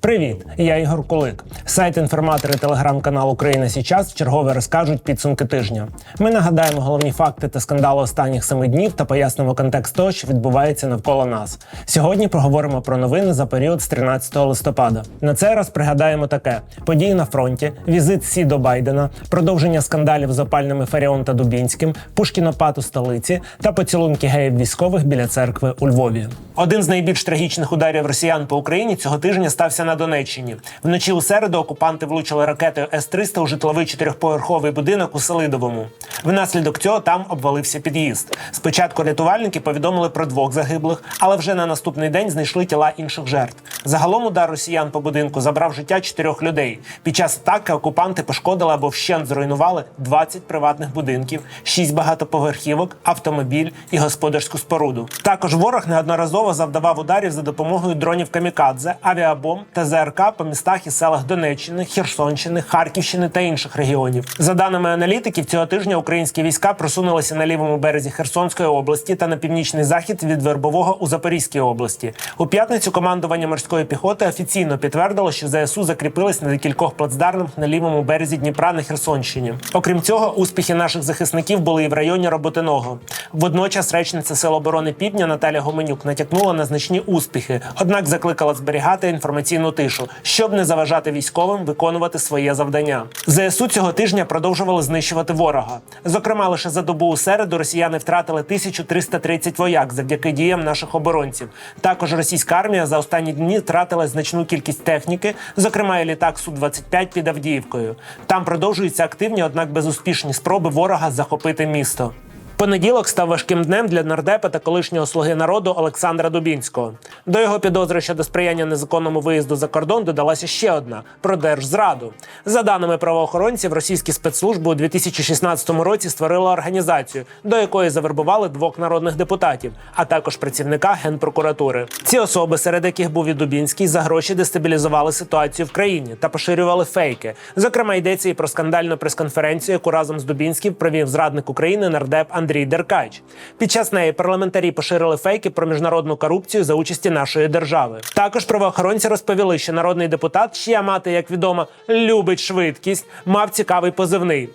Привіт, я Ігор Кулик. Сайт інформатори телеграм-канал Україна Січас вчергове розкажуть підсумки тижня. Ми нагадаємо головні факти та скандали останніх семи днів та пояснимо контекст того, що відбувається навколо нас. Сьогодні проговоримо про новини за період з 13 листопада. На цей раз пригадаємо таке: події на фронті, візит Сі до Байдена, продовження скандалів з опальними Фаріон та Дубінським, Пушкінопад у столиці та поцілунки геїв військових біля церкви у Львові. Один з найбільш трагічних ударів росіян по Україні цього тижня стався на Донеччині. Вночі у середу окупанти влучили ракетою С-300 у житловий чотирьохповерховий будинок у Селидовому. Внаслідок цього там обвалився під'їзд. Спочатку рятувальники повідомили про двох загиблих, але вже на наступний день знайшли тіла інших жертв. Загалом удар росіян по будинку забрав життя чотирьох людей. Під час атаки окупанти пошкодили або вщент зруйнували 20 приватних будинків, 6 багатоповерхівок, автомобіль і господарську споруду. Також ворог неодноразово завдавав ударів за допомогою дронів камікадзе, авіабомб та ЗРК по містах і селах Донеччини, Херсонщини, Харківщини та інших регіонів. За даними аналітиків, цього тижня українські війська просунулися на лівому березі Херсонської області та на північний захід від Вербового у Запорізькій області. У п'ятницю командування морської піхоти офіційно підтвердило, що ЗСУ закріпились на декількох плацдармах на лівому березі Дніпра на Херсонщині. Окрім цього, успіхи наших захисників були і в районі Роботиного. Водночас речниця Сил оборони Півдня Наталя Гоменюк натякнула на значні успіхи, однак закликала зберігати інформаційну тишу, щоб не заважати військовим виконувати своє завдання. ЗСУ цього тижня продовжували знищувати ворога. Зокрема, лише за добу у середу росіяни втратили 1330 вояк завдяки діям наших оборонців. Також російська армія за останні дні втратила значну кількість техніки, зокрема і літак су 25 під Авдіївкою. Там продовжуються активні, однак безуспішні спроби ворога захопити місто. Понеділок став важким днем для нардепа та колишнього слуги народу Олександра Дубінського. До його підозри щодо сприяння незаконному виїзду за кордон додалася ще одна про держзраду. За даними правоохоронців, російські спецслужби у 2016 році створили організацію, до якої завербували двох народних депутатів, а також працівника генпрокуратури. Ці особи, серед яких був і Дубінський, за гроші дестабілізували ситуацію в країні та поширювали фейки. Зокрема, йдеться і про скандальну прес-конференцію, яку разом з Дубінським провів зрадник України нардеп Андрій Деркач. Під час неї парламентарі поширили фейки про міжнародну корупцію за участі нашої держави. Також правоохоронці розповіли, що народний депутат, чия мати, як відомо, любить швидкість, мав цікавий позивний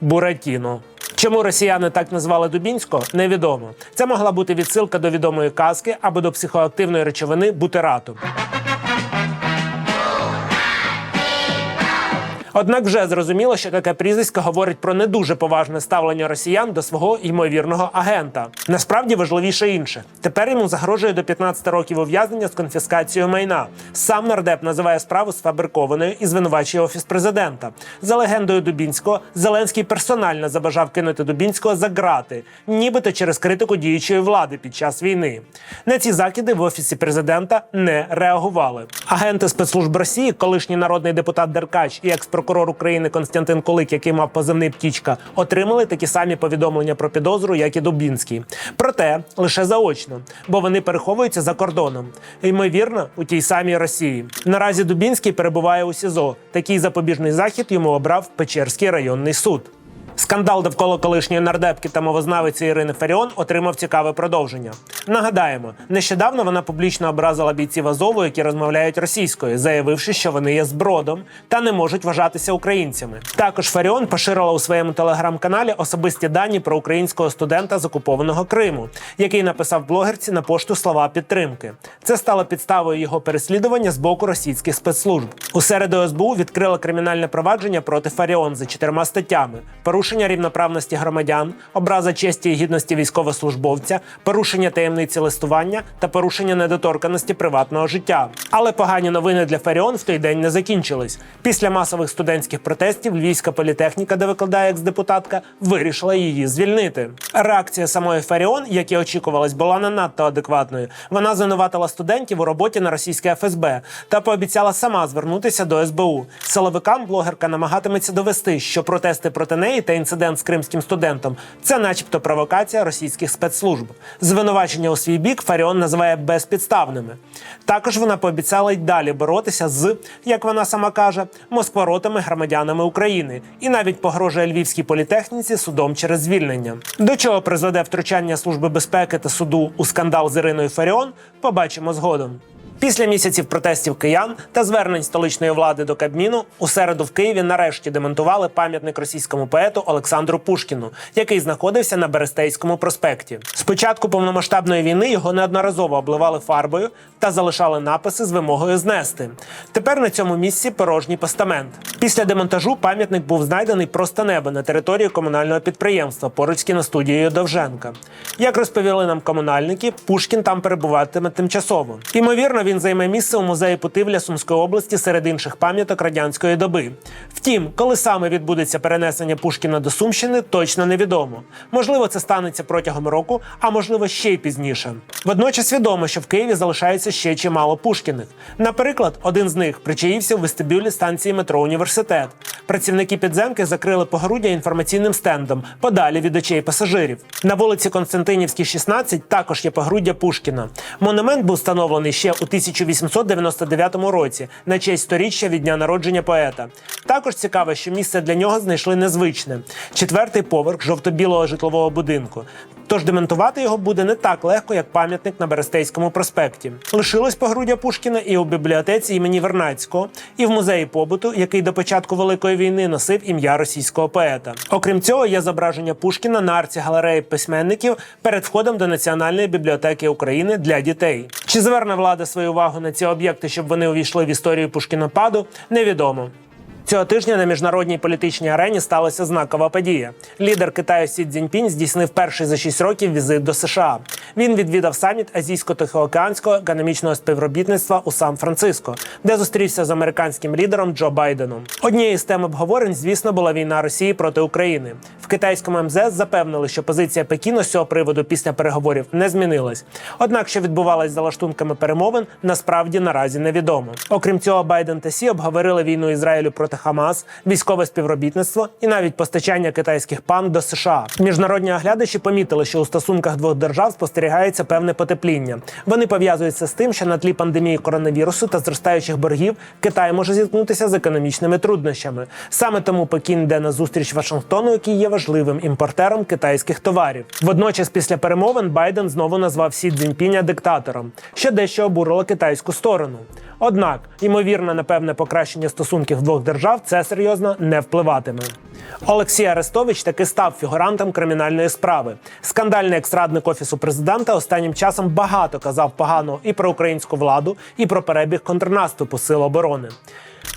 Буратіно. Чому росіяни так назвали Дубінського, невідомо. Це могла бути відсилка до відомої казки або до психоактивної речовини бутерату. Однак вже зрозуміло, що таке прізвисько говорить про не дуже поважне ставлення росіян до свого ймовірного агента. Насправді важливіше інше. Тепер йому загрожує до 15 років ув'язнення з конфіскацією майна. Сам нардеп називає справу сфабрикованою і звинувачує офіс президента. За легендою Дубінського, Зеленський персонально забажав кинути Дубінського за ґрати, нібито через критику діючої влади під час війни. На ці закиди в офісі президента не реагували. Агенти спецслужб Росії, колишній народний депутат Деркач і експрокурор України Константин Колик, який мав позивний птічка, отримали такі самі повідомлення про підозру, як і Дубінський. Проте лише заочно, бо вони переховуються за кордоном. Ймовірно, у тій самій Росії. Наразі Дубінський перебуває у СІЗО. Такий запобіжний захід йому обрав Печерський районний суд. Скандал довкола колишньої нардепки та мовознавиці Ірини Фаріон отримав цікаве продовження. Нагадаємо, нещодавно вона публічно образила бійців Азову, які розмовляють російською, заявивши, що вони є збродом та не можуть вважатися українцями. Також Фаріон поширила у своєму телеграм-каналі особисті дані про українського студента з окупованого Криму, який написав блогерці на пошту слова підтримки. Це стало підставою його переслідування з боку російських спецслужб. У середу СБУ відкрила кримінальне провадження проти Фаріон за чотирма статтями: порушення рівноправності громадян, образа честі і гідності військовослужбовця, порушення таємниці листування та порушення недоторканості приватного життя. Але погані новини для Фаріон в той день не закінчились. Після масових студентських протестів Львівська політехніка, де викладає екс-депутатка, вирішила її звільнити. Реакція самої Фаріон, як і очікувалось, була не надто адекватною. Вона звинуватила студентів у роботі на російське ФСБ та пообіцяла сама звернутися до СБУ. Силовикам блогерка намагатиметься довести, що протести проти неї та інцидент з кримським студентом це, начебто, провокація російських спецслужб. Звинувачення у свій бік Фаріон називає безпідставними. Також вона пообіцяла й далі боротися з, як вона сама каже, москворотами громадянами України і навіть погрожує львівській політехніці судом через звільнення. До чого призведе втручання служби безпеки та суду у скандал з Іриною Фаріон, побачимо згодом. Після місяців протестів киян та звернень столичної влади до Кабміну у середу в Києві нарешті демонтували пам'ятник російському поету Олександру Пушкіну, який знаходився на Берестейському проспекті. З початку повномасштабної війни його неодноразово обливали фарбою та залишали написи з вимогою знести. Тепер на цьому місці порожній постамент. Після демонтажу пам'ятник був знайдений просто неба на території комунального підприємства поруч з кіностудією Довженка. Як розповіли нам комунальники, Пушкін там перебуватиме тимчасово. Імовірно, він займе місце у музеї Путивля Сумської області серед інших пам'яток радянської доби. Втім, коли саме відбудеться перенесення Пушкіна до Сумщини, точно невідомо. Можливо, це станеться протягом року, а можливо ще й пізніше. Водночас відомо, що в Києві залишається ще чимало Пушкіних. Наприклад, один з них причаївся в вестибюлі станції метро Університет. Працівники підземки закрили погоруддя інформаційним стендом подалі від очей пасажирів. На вулиці Константинівській, 16 також є погруддя Пушкіна. Монумент був встановлений ще у 1899 році на честь сторіччя від дня народження поета. Також цікаво, що місце для нього знайшли незвичне: четвертий поверх жовто-білого житлового будинку. Тож демонтувати його буде не так легко, як пам'ятник на Берестейському проспекті. Лишилось погруддя Пушкіна і у бібліотеці імені Вернацького, і в музеї побуту, який до початку Великої війни носив ім'я російського поета. Окрім цього, є зображення Пушкіна на арці галереї письменників перед входом до Національної бібліотеки України для дітей. Чи зверне влада свою увагу на ці об'єкти, щоб вони увійшли в історію Пушкінопаду, невідомо. Цього тижня на міжнародній політичній арені сталася знакова подія. Лідер Китаю Сі Цзіньпінь здійснив перший за 6 років візит до США. Він відвідав саміт Азійсько-Тихоокеанського економічного співробітництва у Сан-Франциско, де зустрівся з американським лідером Джо Байденом. Однією з тем обговорень, звісно, була війна Росії проти України. В китайському МЗС запевнили, що позиція Пекіну з цього приводу після переговорів не змінилась. Однак, що відбувалось за лаштунками перемовин, насправді наразі невідомо. Окрім цього, Байден та Сі обговорили війну Ізраїлю проти Хамас, військове співробітництво і навіть постачання китайських пан до США. Міжнародні оглядачі помітили, що у стосунках двох держав спостерігається певне потепління. Вони пов'язуються з тим, що на тлі пандемії коронавірусу та зростаючих боргів Китай може зіткнутися з економічними труднощами. Саме тому Пекін йде на зустріч Вашингтону, який є важливим імпортером китайських товарів. Водночас, після перемовин Байден знову назвав Сі Цзіньпіня диктатором, що дещо обурило китайську сторону. Однак, ймовірно, на певне покращення стосунків двох держав це серйозно не впливатиме. Олексій Арестович таки став фігурантом кримінальної справи. Скандальний екстрадник офісу президента останнім часом багато казав погано і про українську владу, і про перебіг контрнаступу сил оборони.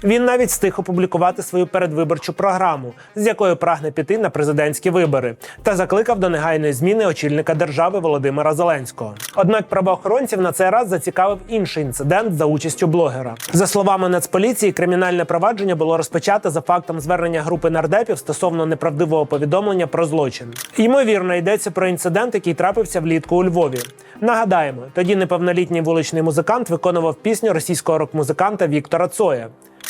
Він навіть встиг опублікувати свою передвиборчу програму, з якою прагне піти на президентські вибори, та закликав до негайної зміни очільника держави Володимира Зеленського. Однак правоохоронців на цей раз зацікавив інший інцидент за участю блогера. За словами Нацполіції, кримінальне провадження було розпочато за фактом звернення групи нардепів стосовно неправдивого повідомлення про злочин. Ймовірно, йдеться про інцидент, який трапився влітку у Львові. Нагадаємо, тоді неповнолітній вуличний музикант виконував пісню російського рок-музиканта Віктора Цоя.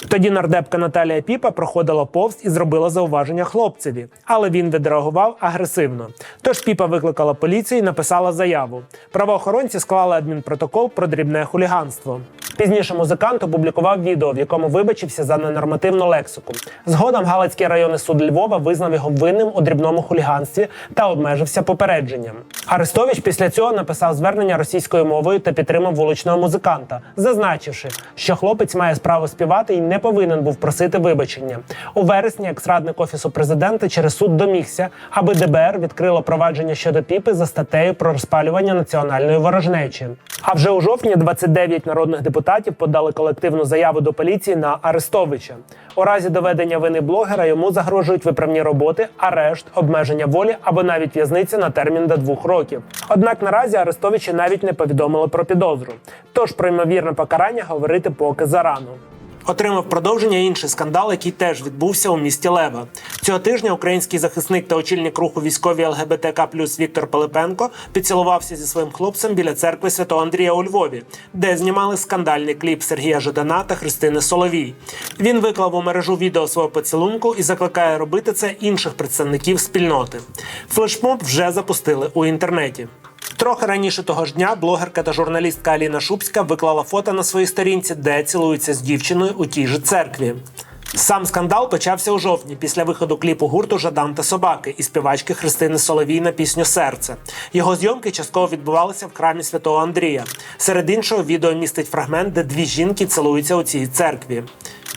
Тоді нардепка Наталія Піпа проходила повз і зробила зауваження хлопцеві, але він відреагував агресивно. Тож Піпа викликала поліцію і написала заяву. Правоохоронці склали адмінпротокол про дрібне хуліганство. Пізніше музикант опублікував відео, в якому вибачився за ненормативну лексику. Згодом Галицький районний суд Львова визнав його винним у дрібному хуліганстві та обмежився попередженням. Арестович після цього написав звернення російською мовою та підтримав вуличного музиканта, зазначивши, що хлопець має справу співати і не повинен був просити вибачення. У вересні екс-радник офісу президента через суд домігся, аби ДБР відкрило провадження щодо піпи за статтею про розпалювання національної ворожнечі. А вже у жовтні 29 народних депутатів подали колективну заяву до поліції на Арестовича. У разі доведення вини блогера йому загрожують виправні роботи, арешт, обмеження волі або навіть в'язниця на термін до двох років. Однак наразі Арестовича навіть не повідомили про підозру. Тож про ймовірне покарання говорити поки зарано. Отримав продовження інший скандал, який теж відбувся у місті Лева. Цього тижня український захисник та очільник руху військові ЛГБТК Віктор Пилипенко поцілувався зі своїм хлопцем біля церкви Святого Андрія у Львові, де знімали скандальний кліп Сергія Жадана та Христини Соловій. Він виклав у мережу відео свого поцілунку і закликає робити це інших представників спільноти. Флешмоб вже запустили у інтернеті. Трохи раніше того ж дня блогерка та журналістка Аліна Шупська виклала фото на своїй сторінці, де цілується з дівчиною у тій же церкві. Сам скандал почався у жовтні після виходу кліпу гурту Жадан та собаки і співачки Христини Соловій на пісню Серце. Його зйомки частково відбувалися в храмі святого Андрія. Серед іншого, відео містить фрагмент, де дві жінки цілуються у цій церкві.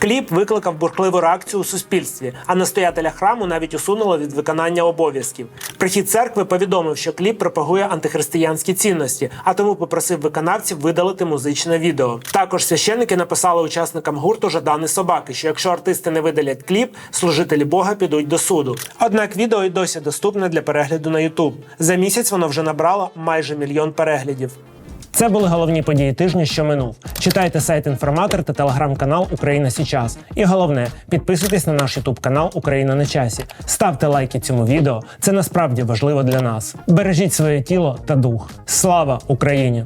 Кліп викликав бурхливу реакцію у суспільстві, а настоятеля храму навіть усунуло від виконання обов'язків. Прихід церкви повідомив, що кліп пропагує антихристиянські цінності, а тому попросив виконавців видалити музичне відео. Також священники написали учасникам гурту Жадани собаки, що якщо артисти не видалять кліп, служителі Бога підуть до суду. Однак відео й досі доступне для перегляду на YouTube. За місяць воно вже набрало майже мільйон переглядів. Це були головні події тижня, що минув. Читайте сайт інформатор та телеграм-канал Україна Січас. І головне, підписуйтесь на наш Ютуб канал Україна на часі. Ставте лайки цьому відео. Це насправді важливо для нас. Бережіть своє тіло та дух. Слава Україні!